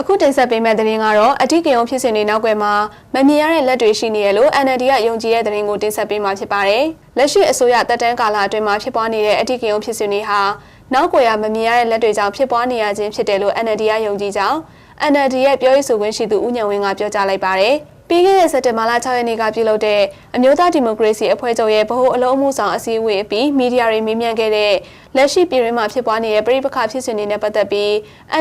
အခုတင်ဆက်ပေးမယ့်သတင်းကတော့အထီးကရုံဖြစ်စဉ်တွေနောက်ွယ်မှာမမြင်ရတဲ့လက်တွေရှိနေရလို့ NLD ကယုံကြည်တဲ့သတင်းကိုတင်ဆက်ပေးမှာဖြစ်ပါတယ်။လက်ရှိအစိုးရတက်တန်းကာလအတွင်းမှာဖြစ်ပွားနေတဲ့အထီးကရုံဖြစ်စဉ်တွေဟာနောက်ွယ်ရမမြင်ရတဲ့လက်တွေကြောင့်ဖြစ်ပွားနေရခြင်းဖြစ်တယ်လို့ NLD ကယုံကြည်ကြောင်း NLD ရဲ့ပြောရေးဆိုခွင့်ရှိသူဦးညံဝင်းကပြောကြားလိုက်ပါတယ်။ ပြီးခဲ့တဲ့စက်တင်ဘာလ6ရက်နေ့ကပြုလုပ်တဲ့အမျိုးသားဒီမိုကရေစီအဖွဲ့ချုပ်ရဲ့ဗဟိုအလုံးအမှုဆောင်အစည်းအဝေးအပြီးမီဒီယာတွေမေးမြန်းခဲ့တဲ့လက်ရှိပြည်တွင်းမှာဖြစ်ပွားနေတဲ့ပြည်ပခါဖြစ်စဉ်တွေနဲ့ပတ်သက်ပြီး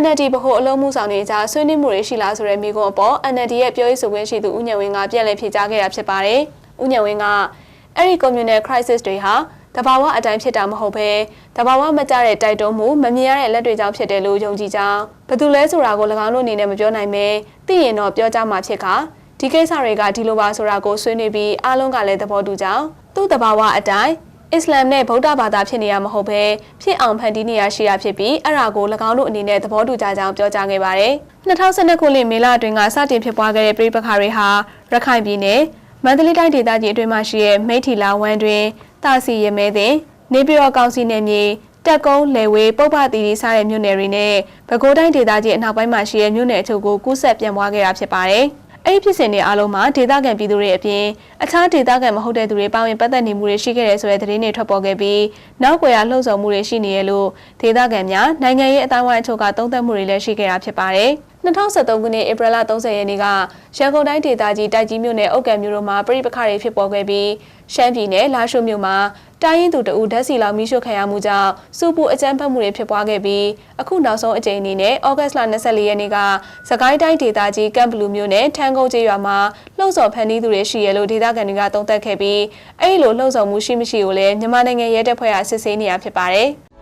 NLD ဗဟိုအလုံးအမှုဆောင်တွေကြားဆွေးနွေးမှုတွေရှိလားဆိုတဲ့မေးခွန်းအပေါ် NLD ရဲ့ပြောရေးဆိုခွင့်ရှိသူဦးညံဝင်းကပြန်လည်ဖြေကြားခဲ့တာဖြစ်ပါတယ်။ဦးညံဝင်းကအဲ့ဒီ communal crisis တွေဟာတဘာဝအတိုင်းဖြစ်တာမဟုတ်ဘဲတဘာဝမကြတဲ့တိုက်တွန်းမှုမမြင်ရတဲ့လက်တွေကြောင့်ဖြစ်တယ်လို့ယုံကြည်ကြောင်းဘယ်သူလဲဆိုတာကို၎င်းတို့အနေနဲ့မပြောနိုင်ပဲသိရင်တော့ပြောကြမှာဖြစ်ခါ ဒီကိစ္စတွေကဒီလိုပါဆိုတာကိုဆွေးနွေးပြီးအားလုံးကလည်းသဘောတူကြောင်းသူ့တဘာဝအတိုင်းအစ္စလာမ်နဲ့ဗုဒ္ဓဘာသာဖြစ်နေရမဟုတ်ဘဲဖြစ်အောင်ဖန်တီးနေရရှိရဖြစ်ပြီးအဲ့ဒါကို၎င်းတို့အနေနဲ့သဘောတူကြကြောင်းပြောကြားခဲ့ပါတယ်။2012ခုနှစ်မေလအတွင်းကစတင်ဖြစ်ပွားခဲ့တဲ့ပြည်ပခါတွေဟာရခိုင်ပြည်နယ်မန္တလေးတိုင်းဒေသကြီးအတွင်းမှာရှိတဲ့မိထီလာဝမ်တွင်တာစီရမဲတဲ့နေပြည်တော်ကောင်စီနယ်မြေတက်ကုန်းလေဝေးပုပ္ပတီရီစတဲ့မြို့နယ်တွေနဲ့ပဲခူးတိုင်းဒေသကြီးအနောက်ပိုင်းမှာရှိတဲ့မြို့နယ်အချို့ကိုကူးဆက်ပြန်ပွားခဲ့တာဖြစ်ပါတယ်။ အဲ့ဒီဖြစ်စဉ်တွေအားလုံးမှာဒေသခံပြည်သူတွေအပြင်အခြားဒေသခံမဟုတ်တဲ့သူတွေပါဝင်ပတ်သက်နေမှုတွေရှိခဲ့တယ်ဆိုတဲ့သတင်းတွေထွက်ပေါ်ခဲ့ပြီးနောက်ွယ်ရလှုပ်ဆောင်မှုတွေရှိနေရလို့ဒေသခံများနိုင်ငံရေးအတိုင်းအဝိုင်းအချို့ကသုံးသပ်မှုတွေလည်းရှိခဲ့တာဖြစ်ပါတယ်။ 2023ခုနှစ်ဧပြီလ30ရက်နေ့ကရန်ကုန်တိုင်းဒေသကြီးတိုက်ကြီးမြို့နယ်အုတ်ကံမြို့တို့မှာပြည်ပခါတွေဖြစ်ပေါ်ခဲ့ပြီးရှမ်းပြည်နယ်လာရှိုးမြို့မှာတိုင်းရင်းသူတအူဓာတ်စီလောင်မိရှုခံရမှုကြောင့်စုပူအကြမ်းဖက်မှုတွေဖြစ်ပွားခဲ့ပြီးအခုနောက်ဆုံးအကြိမ်အနေနဲ့ဩဂတ်စ်လ24ရက်နေ့ကစကိုင်းတိုင်းဒေသကြီးကမ်ဘလူမြို့နယ်ထန်းကုန်းကျေးရွာမှာလှုပ်ဆော်ဖန်တီးသူတွေရှိရလို့ဒေသခံတွေကသုံးသပ်ခဲ့ပြီးအဲ့ဒီလိုလှုပ်ဆော်မှုရှိမရှိကိုလည်းမြန်မာနိုင်ငံရဲတပ်ဖွဲ့ကစစ်ဆေးနေရဖြစ်ပါတယ်။